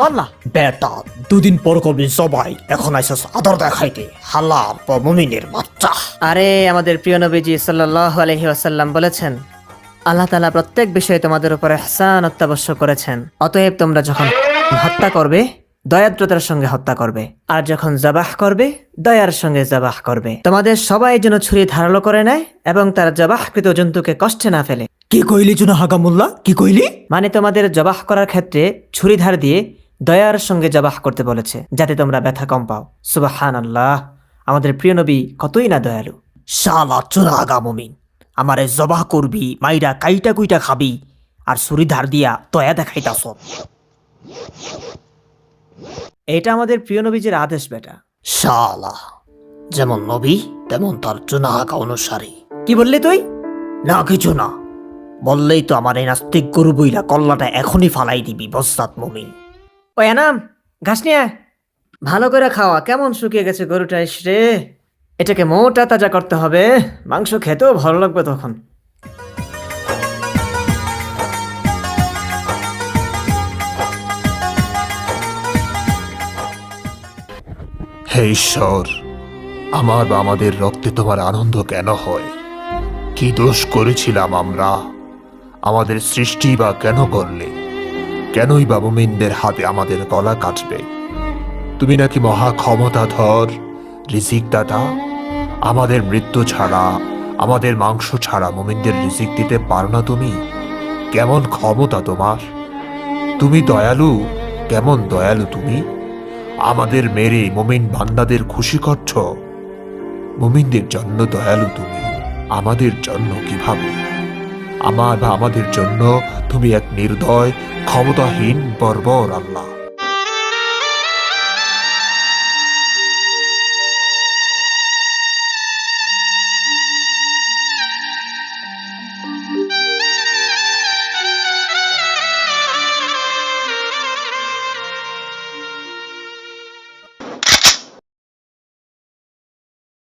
সুবহানাল্লাহ বেটা দুদিন পর করবি সবাই। এখন আইসা আদর দেখাইতে। হালার মমিনের বাচ্চা। আরে আমাদের প্রিয় নবীজি সাল্লাল্লাহু আলাইহি ওয়াসাল্লাম বলেছেন আল্লাহ তাআলা প্রত্যেক বিষয়ে তোমাদের উপর ইহসান অত্যাবশ্য করেছেন। অতএব তোমরা যখন হত্যা করবে দয়াদ্রতার সঙ্গে হত্যা করবে। আর যখন জবাহ করবে দয়ার সঙ্গে জবাহ করবে। তোমাদের সবাই যেন ছুরি ধারালো করে নেয় এবং তার জবাহকৃত জন্তুকে কষ্টে না ফেলে। কি কইলি জুনা হাগামুল্লাহ কি কইলি? মানে তোমাদের জবাহ করার ক্ষেত্রে ছুরি ধার দিয়ে দয়ার সঙ্গে জবাহ করতে বলেছে যাতে তোমরা ব্যথা কম পাও। সুবাহান আল্লাহ আমাদের প্রিয় নবী কতই না দয়ালু। শালা চোরা আগা মমিন। আমারে জবাহ করবি মাইরা কাইটা কুইটা খাবি আর ছুরি ধার দিয়া তয়া দেখাইতাছ। এটা আমাদের প্রিয় নবীজির আদেশ বেটা। শালা যেমন নবী তেমন তার চুনা হাঁকা অনুসারী। কি বললি তুই? না কিছু না। বললেই তো আমার এই নাস্তিক গরু বইলা কল্লাটা এখনই ফালাই দিবি বস্তাত মমিন। ওই আনাম, ঘাস নিয়ে। ভালো করে খাওয়া, কেমন শুকিয়ে গেছে গরুটা রে। এটাকে মোটা তাজা করতে হবে, মাংস খেতেও ভালো লাগবে তখন। হে ঈশ্বর, আমার বা আমাদের রক্তে তোমার আনন্দ কেন হয়? কি দোষ করেছিলাম আমরা? আমাদের সৃষ্টি বা কেন করলে? কেনই বা মুমিনদের হাতে আমাদের গলা কাটবে? তুমি নাকি মহা ক্ষমতাধর, রিজিক দাতা? আমাদের মৃত্যু ছাড়া, আমাদের মাংস ছাড়া মুমিনদের রিজিক দিতে পারো না তুমি? কেমন ক্ষমতা তোমার? তুমি দয়ালু? কেমন দয়ালু তুমি? আমাদের মেরে মুমিন বান্দাদের খুশি করছ? মুমিনদের জন্য দয়ালু তুমি, আমাদের জন্য কীভাবে? আমার বা আমাদের জন্য তুমি এক নির্দয় ক্ষমতাহীন বর্বর আল্লাহ।